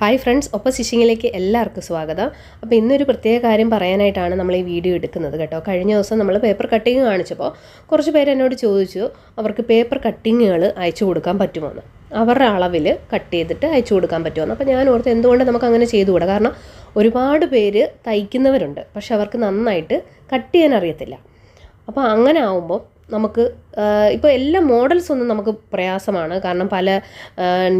Hi friends ഒപ്പം സ്റ്റിച്ചിങ്ങിലേക്ക് എല്ലാവർക്കും സ്വാഗതം. അപ്പോൾ ഇന്നൊരു പ്രത്യേക കാര്യം പറയാനായിട്ടാണ് നമ്മൾ ഈ വീഡിയോ എടുക്കുന്നത് കേട്ടോ. കഴിഞ്ഞ ദിവസം നമ്മൾ പേപ്പർ കട്ടിങ് കാണിച്ചപ്പോൾ കുറച്ച് പേര് എന്നോട് ചോദിച്ചു അവർക്ക് പേപ്പർ കട്ടിങ്ങുകൾ അയച്ചു കൊടുക്കാൻ പറ്റുമോ എന്ന് അവരുടെ അളവിൽ കട്ട് ചെയ്തിട്ട് അയച്ചു കൊടുക്കാൻ പറ്റുമോ അപ്പോൾ ഞാൻ ഓർത്ത് എന്തുകൊണ്ട് നമുക്ക് അങ്ങനെ ചെയ്തുകൂടാ? കാരണം ഒരുപാട് പേര് തയ്ക്കുന്നവരുണ്ട് പക്ഷെ അവർക്ക് നന്നായിട്ട് കട്ട് ചെയ്യാൻ അറിയത്തില്ല. അപ്പോൾ അങ്ങനെ ആവുമ്പോൾ നമുക്ക് ഇപ്പോൾ എല്ലാ മോഡൽസ് ഒന്നും നമുക്ക് പ്രയാസമാണ്. കാരണം പല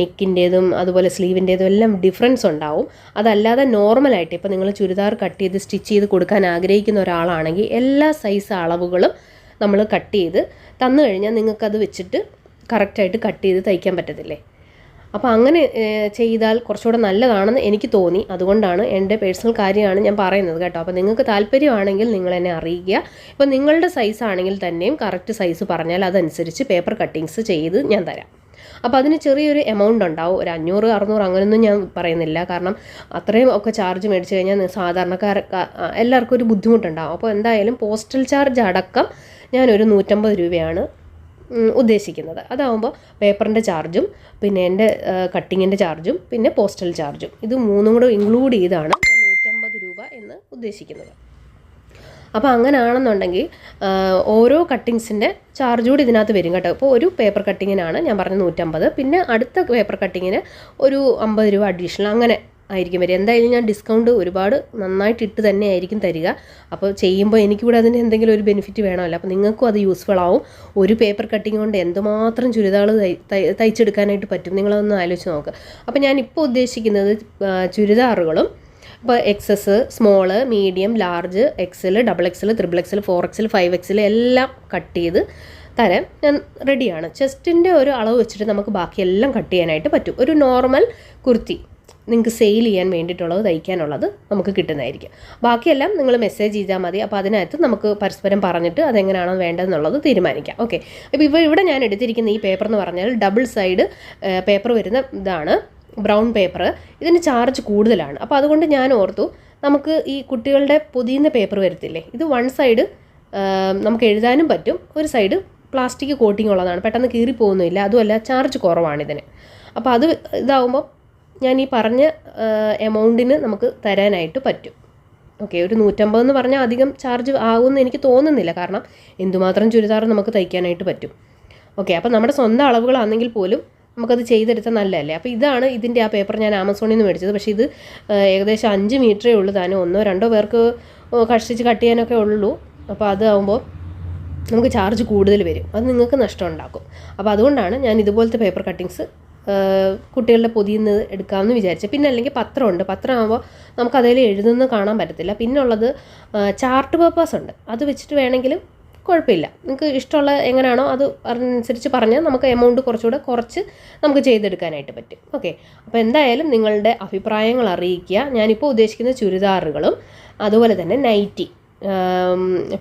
നെക്കിന്റേതും അതുപോലെ സ്ലീവിന്റേതും എല്ലാം ഡിഫറൻസ് ഉണ്ടാവും. അതല്ലാതെ നോർമലായിട്ട് ഇപ്പോൾ നിങ്ങൾ ചുരിദാർ കട്ട് ചെയ്ത് സ്റ്റിച്ച് ചെയ്ത് കൊടുക്കാൻ ആഗ്രഹിക്കുന്ന ഒരാളാണെങ്കിൽ എല്ലാ സൈസ് അളവുകളും നമ്മൾ കട്ട് ചെയ്ത് തന്നു കഴിഞ്ഞാൽ നിങ്ങൾക്കത് വെച്ചിട്ട് കറക്റ്റായിട്ട് കട്ട് ചെയ്ത് തയ്ക്കാൻ പറ്റത്തില്ലേ? അപ്പോൾ അങ്ങനെ ചെയ്താൽ കുറച്ചുകൂടെ നല്ലതാണെന്ന് എനിക്ക് തോന്നി. അതുകൊണ്ടാണ് എന്റെ പേഴ്സണൽ കാര്യമാണ് ഞാൻ പറയുന്നത് കേട്ടോ. അപ്പോൾ നിങ്ങൾക്ക് താല്പര്യമാണെങ്കിൽ നിങ്ങൾ എന്നെ അറിയിക്കുക. ഇപ്പോൾ നിങ്ങളുടെ സൈസ് ആണെങ്കിൽ തന്നെയും കറക്റ്റ് സൈസ് പറഞ്ഞാൽ അതനുസരിച്ച് പേപ്പർ കട്ടിങ്സ് ചെയ്ത് ഞാൻ തരാം. അപ്പോൾ അതിന് ചെറിയൊരു എമൗണ്ട് ഉണ്ടാവും. ഒരു അഞ്ഞൂറ് അറുന്നൂറ് അങ്ങനെയൊന്നും ഞാൻ പറയുന്നില്ല. കാരണം അത്രയും ഒക്കെ ചാർജ് മേടിച്ച് കഴിഞ്ഞാൽ സാധാരണക്കാർ എല്ലാവർക്കും ഒരു ബുദ്ധിമുട്ടുണ്ടാവും. അപ്പോൾ എന്തായാലും പോസ്റ്റൽ ചാർജ് അടക്കം ഞാനൊരു നൂറ്റമ്പത് രൂപയാണ് ഉദ്ദേശിക്കുന്നത്. അതാവുമ്പോൾ പേപ്പറിന്റെ ചാർജും പിന്നെ എന്റെ കട്ടിങ്ങിന്റെ ചാർജും പിന്നെ പോസ്റ്റൽ ചാർജും. ഇത് മൂന്നും കൂടെ ഇൻക്ലൂഡ് ചെയ്താണ് ഞാൻ നൂറ്റമ്പത് രൂപ എന്ന് ഉദ്ദേശിക്കുന്നത്. അപ്പോൾ അങ്ങനെയാണെന്നുണ്ടെങ്കിൽ ഓരോ കട്ടിങ്സിന്റെ ചാർജ് കൂടി ഇതിനകത്ത് വരും കേട്ടോ. ഇപ്പോൾ ഒരു പേപ്പർ കട്ടിങ്ങിനാണ് ഞാൻ പറഞ്ഞ നൂറ്റമ്പത്. പിന്നെ അടുത്ത പേപ്പർ കട്ടിങ്ങിന് ഒരു അമ്പത് രൂപ അഡീഷണൽ അങ്ങനെ ആയിരിക്കും വരിക. എന്തായാലും ഞാൻ ഡിസ്കൗണ്ട് ഒരുപാട് നന്നായിട്ട് ഇട്ട് തന്നെ ആയിരിക്കും തരിക. അപ്പോൾ ചെയ്യുമ്പോൾ എനിക്കിവിടെ അതിന് എന്തെങ്കിലും ഒരു ബെനിഫിറ്റ് വേണമല്ലോ. അപ്പോൾ നിങ്ങൾക്കും അത് യൂസ്ഫുൾ ആവും. ഒരു പേപ്പർ കട്ടിങ് കൊണ്ട് എന്തുമാത്രം ചുരിദാർ തയ്ച്ചെടുക്കാനായിട്ട് പറ്റും നിങ്ങളതൊന്ന് ആലോചിച്ച് നോക്കുക അപ്പോൾ ഞാൻ ഇപ്പോൾ ഉദ്ദേശിക്കുന്നത് ചുരിദാറുകളും ഇപ്പോൾ XS small medium large XL double XL triple XL four XL five XL എല്ലാം കട്ട് ചെയ്ത് തരാൻ ഞാൻ റെഡിയാണ് ചെസ്റ്റിന്റെ ഒരു അളവ് വെച്ചിട്ട് നമുക്ക് ബാക്കിയെല്ലാം കട്ട് ചെയ്യാനായിട്ട് പറ്റും. ഒരു നോർമൽ കുർത്തി. നിങ്ങൾക്ക് സെയിൽ ചെയ്യാൻ വേണ്ടിയിട്ടുള്ളത് തയ്ക്കാനുള്ളത് നമുക്ക് കിട്ടുന്നതായിരിക്കും. ബാക്കിയെല്ലാം നിങ്ങൾ മെസ്സേജ് ചെയ്താൽ മതി. അപ്പോൾ അതിനകത്ത് നമുക്ക് പരസ്പരം പറഞ്ഞിട്ട് അതെങ്ങനെയാണോ വേണ്ടതെന്നുള്ളത് തീരുമാനിക്കാം. ഓക്കെ അപ്പോൾ ഇപ്പോൾ ഇവിടെ ഞാൻ എടുത്തിരിക്കുന്ന ഈ പേപ്പർ എന്ന് പറഞ്ഞാൽ ഡബിൾ സൈഡ് പേപ്പർ വരുന്ന ഇതാണ്. ബ്രൗൺ പേപ്പർ ഇതിന് ചാർജ് കൂടുതലാണ്. അപ്പോൾ അതുകൊണ്ട് ഞാൻ ഓർത്തു നമുക്ക് ഈ കുട്ടികളുടെ പൊതിയുന്ന പേപ്പർ വരത്തില്ലേ? ഇത് വൺ സൈഡ് നമുക്ക് എഴുതാനും പറ്റും. ഒരു സൈഡ് പ്ലാസ്റ്റിക് കോട്ടിംഗ് ഉള്ളതാണ്. പെട്ടെന്ന് കീറി പോകുന്നില്ല അതുമല്ല ചാർജ് കുറവാണ് ഇതിന്. അപ്പോൾ അത് ഇതാവുമ്പോൾ ഞാൻ ഈ പറഞ്ഞ എമൗണ്ടിന് നമുക്ക് തരാനായിട്ട് പറ്റും. ഓക്കെ ഒരു നൂറ്റമ്പത് എന്ന് പറഞ്ഞാൽ അധികം ചാർജ് ആകുമെന്ന് എനിക്ക് തോന്നുന്നില്ല. കാരണം എന്തുമാത്രം ചുരിദാർ നമുക്ക് തയ്ക്കാനായിട്ട് പറ്റും. ഓക്കെ അപ്പോൾ നമ്മുടെ സ്വന്തം അളവുകളാണെങ്കിൽ പോലും നമുക്കത് ചെയ്തെടുത്താൽ നല്ലതല്ലേ? അപ്പോൾ ഇതാണ് ഇതിന്റെ ആ പേപ്പർ ഞാൻ ആമസോണിൽ നിന്ന് മേടിച്ചത്. പക്ഷേ ഇത് ഏകദേശം അഞ്ച് മീറ്ററേ ഉള്ളൂ താനും. ഒന്നോ രണ്ടോ പേർക്ക് കഷ്ടിച്ച് കട്ട് ചെയ്യാനൊക്കെ ഉള്ളൂ. അപ്പോൾ അതാവുമ്പോൾ നമുക്ക് ചാർജ് കൂടുതൽ വരും. അത് നിങ്ങൾക്ക് നഷ്ടം ഉണ്ടാക്കും. അപ്പോൾ അതുകൊണ്ടാണ് ഞാൻ ഇതുപോലത്തെ പേപ്പർ കട്ടിങ്സ് കുട്ടികളുടെ പൊതിയുന്നത് എടുക്കാമെന്ന് വിചാരിച്ചു. പിന്നെ അല്ലെങ്കിൽ പത്രമുണ്ട്. പത്രമാകുമ്പോൾ നമുക്ക് അതിൽ എഴുതുന്നത് കാണാൻ പറ്റത്തില്ല. പിന്നെ ഉള്ളത് ചാർട്ട് പേപ്പേഴ്സ് ഉണ്ട്. അത് വെച്ചിട്ട് വേണമെങ്കിലും കുഴപ്പമില്ല. നിങ്ങൾക്ക് ഇഷ്ടമുള്ള എങ്ങനെയാണോ അത് അതിനനുസരിച്ച് പറഞ്ഞാൽ നമുക്ക് എമൗണ്ട് കുറച്ചുകൂടെ കുറച്ച് നമുക്ക് ചെയ്തെടുക്കാനായിട്ട് പറ്റും. ഓക്കെ അപ്പോൾ എന്തായാലും നിങ്ങളുടെ അഭിപ്രായങ്ങൾ അറിയിക്കുക. ഞാനിപ്പോൾ ഉദ്ദേശിക്കുന്ന ചുരിദാറുകളും അതുപോലെ തന്നെ നൈറ്റി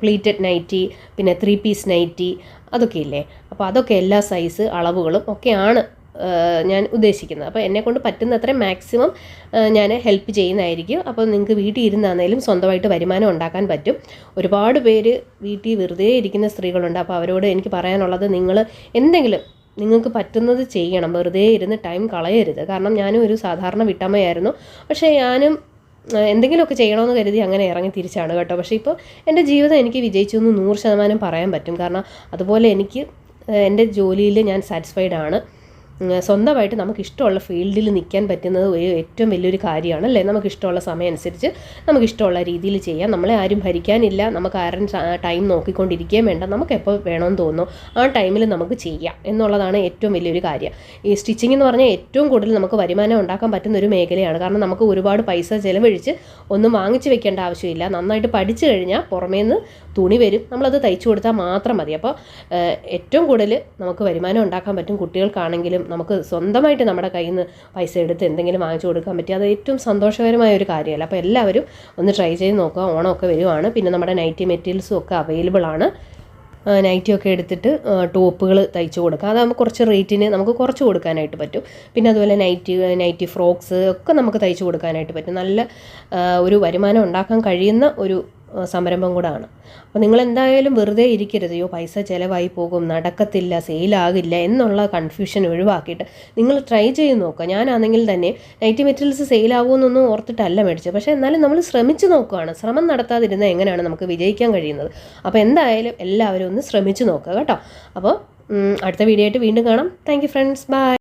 പ്ലീറ്റഡ് നൈറ്റി പിന്നെ ത്രീ പീസ് നൈറ്റി അതൊക്കെ ഇല്ലേ? അപ്പോൾ അതൊക്കെ എല്ലാ സൈസ് അളവുകളും ഒക്കെയാണ് ഞാൻ ഉദ്ദേശിക്കുന്നത്. അപ്പോൾ എന്നെക്കൊണ്ട് പറ്റുന്നത്ര മാക്സിമം ഞാൻ ഹെൽപ്പ് ചെയ്യുന്നതായിരിക്കും. അപ്പോൾ നിങ്ങൾക്ക് വീട്ടിൽ ഇരുന്നാണെങ്കിലും സ്വന്തമായിട്ട് വരുമാനം ഉണ്ടാക്കാൻ പറ്റും. ഒരുപാട് പേര് വീട്ടിൽ വെറുതെ ഇരിക്കുന്ന സ്ത്രീകളുണ്ട്. അപ്പോൾ അവരോട് എനിക്ക് പറയാനുള്ളത് നിങ്ങൾ എന്തെങ്കിലും നിങ്ങൾക്ക് പറ്റുന്നത് ചെയ്യണം. വെറുതെ ഇരുന്ന് ടൈം കളയരുത്. കാരണം ഞാനും ഒരു സാധാരണ വിട്ടമ്മയായിരുന്നു. പക്ഷേ ഞാനും എന്തെങ്കിലുമൊക്കെ ചെയ്യണമെന്ന് കരുതി അങ്ങനെ ഇറങ്ങി തിരിച്ചാണ് കേട്ടോ. പക്ഷേ ഇപ്പോൾ എന്റെ ജീവിതം എനിക്ക് വിജയിച്ചു എന്ന് നൂറ് ശതമാനം പറയാൻ പറ്റും. കാരണം അതുപോലെ എനിക്ക് എന്റെ ജോലിയിൽ ഞാൻ സാറ്റിസ്ഫൈഡ് ആണ്. സ്വന്തമായിട്ട് നമുക്ക് ഇഷ്ടമുള്ള ഫീൽഡിൽ നിൽക്കാൻ പറ്റുന്നത് ഒരു ഏറ്റവും വലിയൊരു കാര്യമാണ് അല്ലേ? നമുക്ക് ഇഷ്ടമുള്ള സമയം അനുസരിച്ച് നമുക്ക് ഇഷ്ടമുള്ള രീതിയിൽ ചെയ്യാം. നമ്മളെ ആരും ഭരിക്കാനില്ല. നമുക്ക് ആരും ടൈം നോക്കിക്കൊണ്ടിരിക്കുകയും വേണ്ട. നമുക്ക് എപ്പോൾ വേണമെന്ന് തോന്നുന്നു ആ ടൈമിൽ നമുക്ക് ചെയ്യാം എന്നുള്ളതാണ് ഏറ്റവും വലിയൊരു കാര്യം. ഈ സ്റ്റിച്ചിങ് എന്ന് പറഞ്ഞാൽ ഏറ്റവും കൂടുതൽ നമുക്ക് വരുമാനം ഉണ്ടാക്കാൻ പറ്റുന്ന ഒരു മേഖലയാണ്. കാരണം നമുക്ക് ഒരുപാട് പൈസ ചിലവഴിച്ച് ഒന്നും വാങ്ങിച്ചു വെക്കേണ്ട ആവശ്യമില്ല. നന്നായിട്ട് പഠിച്ചു കഴിഞ്ഞാൽ പുറമേ നിന്ന് തുണി വരും. നമ്മളത് തയ്ച്ചു കൊടുത്താൽ മാത്രം മതി. അപ്പോൾ ഏറ്റവും കൂടുതൽ നമുക്ക് വരുമാനം ഉണ്ടാക്കാൻ പറ്റും കുട്ടികൾക്കാണെങ്കിലും നമുക്ക് സ്വന്തമായിട്ട് നമ്മുടെ കയ്യിൽ നിന്ന് പൈസ എടുത്ത് എന്തെങ്കിലും വാങ്ങിച്ചു കൊടുക്കാൻ പറ്റും അത് ഏറ്റവും സന്തോഷകരമായ ഒരു കാര്യമല്ല. അപ്പോൾ എല്ലാവരും ഒന്ന് ട്രൈ ചെയ്ത് നോക്കുക. ഓണമൊക്കെ വരുവാണ്. പിന്നെ നമ്മുടെ നൈറ്റി മെറ്റീരിയൽസും ഒക്കെ അവൈലബിൾ ആണ്. നൈറ്റി ഒക്കെ എടുത്തിട്ട് ടോപ്പുകൾ തയ്ച്ചു കൊടുക്കുക. അതാകുമ്പോൾ കുറച്ച് റേറ്റിന് നമുക്ക് കുറച്ച് കൊടുക്കാനായിട്ട് പറ്റും. പിന്നെ അതുപോലെ നൈറ്റി നൈറ്റി ഫ്രോക്സ് ഒക്കെ നമുക്ക് തയ്ച്ചു കൊടുക്കാനായിട്ട് പറ്റും. നല്ല ഒരു വരുമാനം ഉണ്ടാക്കാൻ കഴിയുന്ന ഒരു സംരംഭം കൂടാണ് അപ്പോൾ നിങ്ങൾ എന്തായാലും വെറുതെ ഇരിക്കരുത്. അയ്യോ പൈസ ചിലവായി പോകും നടക്കത്തില്ല സെയിലാകില്ല എന്നുള്ള കൺഫ്യൂഷൻ ഒഴിവാക്കിയിട്ട് നിങ്ങൾ ട്രൈ ചെയ്ത് നോക്കുക. ഞാനാണെങ്കിൽ തന്നെ നൈറ്റി മെറ്റീരിയൽസ് സെയിലാകുമെന്നൊന്നും ഓർത്തിട്ടല്ല മേടിച്ചത്. പക്ഷേ എന്നാലും നമ്മൾ ശ്രമിച്ചു നോക്കുകയാണ്. ശ്രമം നടത്താതിരുന്നാൽ എങ്ങനെയാണ് നമുക്ക് വിജയിക്കാൻ കഴിയുന്നത്? അപ്പോൾ എന്തായാലും എല്ലാവരും ഒന്ന് ശ്രമിച്ചു നോക്കുക കേട്ടോ. അപ്പോൾ അടുത്ത വീഡിയോ ആയിട്ട് വീണ്ടും കാണാം. Thank friends bye